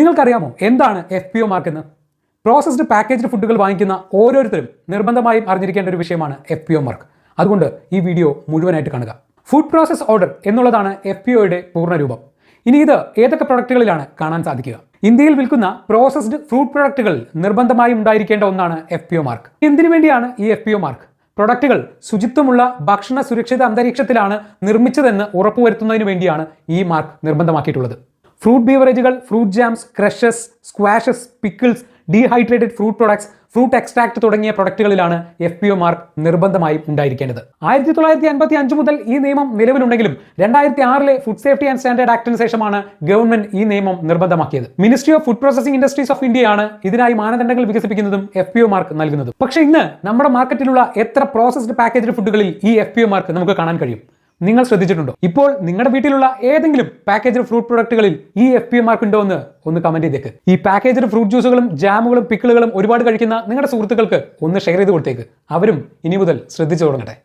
നിങ്ങൾക്കറിയാമോ എന്താണ് F P O mark എന്ന്? പ്രോസസ്ഡ് പാക്കേജ്ഡ് ഫുഡുകൾ വാങ്ങിക്കുന്ന ഓരോരുത്തരും നിർബന്ധമായും അറിഞ്ഞിരിക്കേണ്ട ഒരു വിഷയമാണ് എഫ് പി ഒ മാർക്ക് അതുകൊണ്ട് ഈ വീഡിയോ മുഴുവനായിട്ട് കാണുക. ഫുഡ് പ്രോസസ് ഓർഡർ എന്നുള്ളതാണ് എഫ് പി ഒയുടെ പൂർണരൂപം ഇനി ഇത് ഏതൊക്കെ പ്രൊഡക്റ്റുകളിലാണ് കാണാൻ സാധിക്കുക? ഇന്ത്യയിൽ വിൽക്കുന്ന പ്രോസസ്ഡ് ഫ്രൂട്ട് പ്രൊഡക്റ്റുകൾ നിർബന്ധമായും ഉണ്ടായിരിക്കേണ്ട ഒന്നാണ് എഫ് പി ഒ മാർക്ക് എന്തിനു വേണ്ടിയാണ് ഈ എഫ് പി ഒ മാർക്ക് പ്രൊഡക്റ്റുകൾ ശുചിത്വമുള്ള ഭക്ഷണ സുരക്ഷിത അന്തരീക്ഷത്തിലാണ് നിർമ്മിച്ചതെന്ന് ഉറപ്പുവരുത്തുന്നതിന് വേണ്ടിയാണ് ഈ മാർക്ക് നിർബന്ധമാക്കിയിട്ടുള്ളത്. Fruit ബീവറേജുകൾ fruit jams crushes squashes pickles dehydrated fruit products fruit extract തുടങ്ങിയ പ്രൊഡക്റ്റുകളിലാണ് എഫ് പി ഒ മാർക്ക് നിർബന്ധമായി ഉണ്ടായിരിക്കേണ്ടത്. ആയിരത്തി തൊള്ളായിരത്തി അൻപത്തി അഞ്ച് മുതൽ ഈ നിയമം നിലവിലുണ്ടെങ്കിലും രണ്ടായിരത്തി ആറിലെ ഫുഡ് സേഫ്റ്റി ആൻഡ് സ്റ്റാൻഡേർഡ് ആക്ടിന് ശേഷമാണ് ഗവൺമെന്റ് ഈ നിയമം നിർബന്ധമാക്കിയത്. Ministry of food processing industries of ഇന്ത്യയാണ് ഇതിനായി മാനദണ്ഡങ്ങൾ വികസിപ്പിക്കുന്നതും എഫ് പി ഒ മാർക്ക് നൽകുന്നതും. പക്ഷേ ഇന്ന് നമ്മുടെ മാർക്കറ്റിലുള്ള എത്ര പ്രോസസ്ഡ് പാക്കേജ്ഡ് ഫുഡുകളിൽ ഈ എഫ് പി ഒ മാർക്ക് നമുക്ക് കാണാൻ കഴിയും? നിങ്ങൾ ശ്രദ്ധിച്ചിട്ടുണ്ടോ? ഇപ്പോൾ നിങ്ങളുടെ വീട്ടിലുള്ള ഏതെങ്കിലും പാക്കേജ്ഡ് ഫ്രൂട്ട് പ്രൊഡക്റ്റുകളിൽ ഈ എഫ് പി മാർക്ക് ഉണ്ടോ എന്ന് ഒന്ന് കമന്റ് ചെയ്തേക്ക്. ഈ പാക്കേജ്ഡ് ഫ്രൂട്ട് ജ്യൂസുകളും ജാമുകളും പിക്കിളുകളും ഒരുപാട് കഴിക്കുന്ന നിങ്ങളുടെ സുഹൃത്തുക്കൾക്ക് ഒന്ന് ഷെയർ ചെയ്ത് കൊടുത്തേക്ക്. അവരും ഇനി മുതൽ ശ്രദ്ധിച്ചു തുടങ്ങട്ടെ.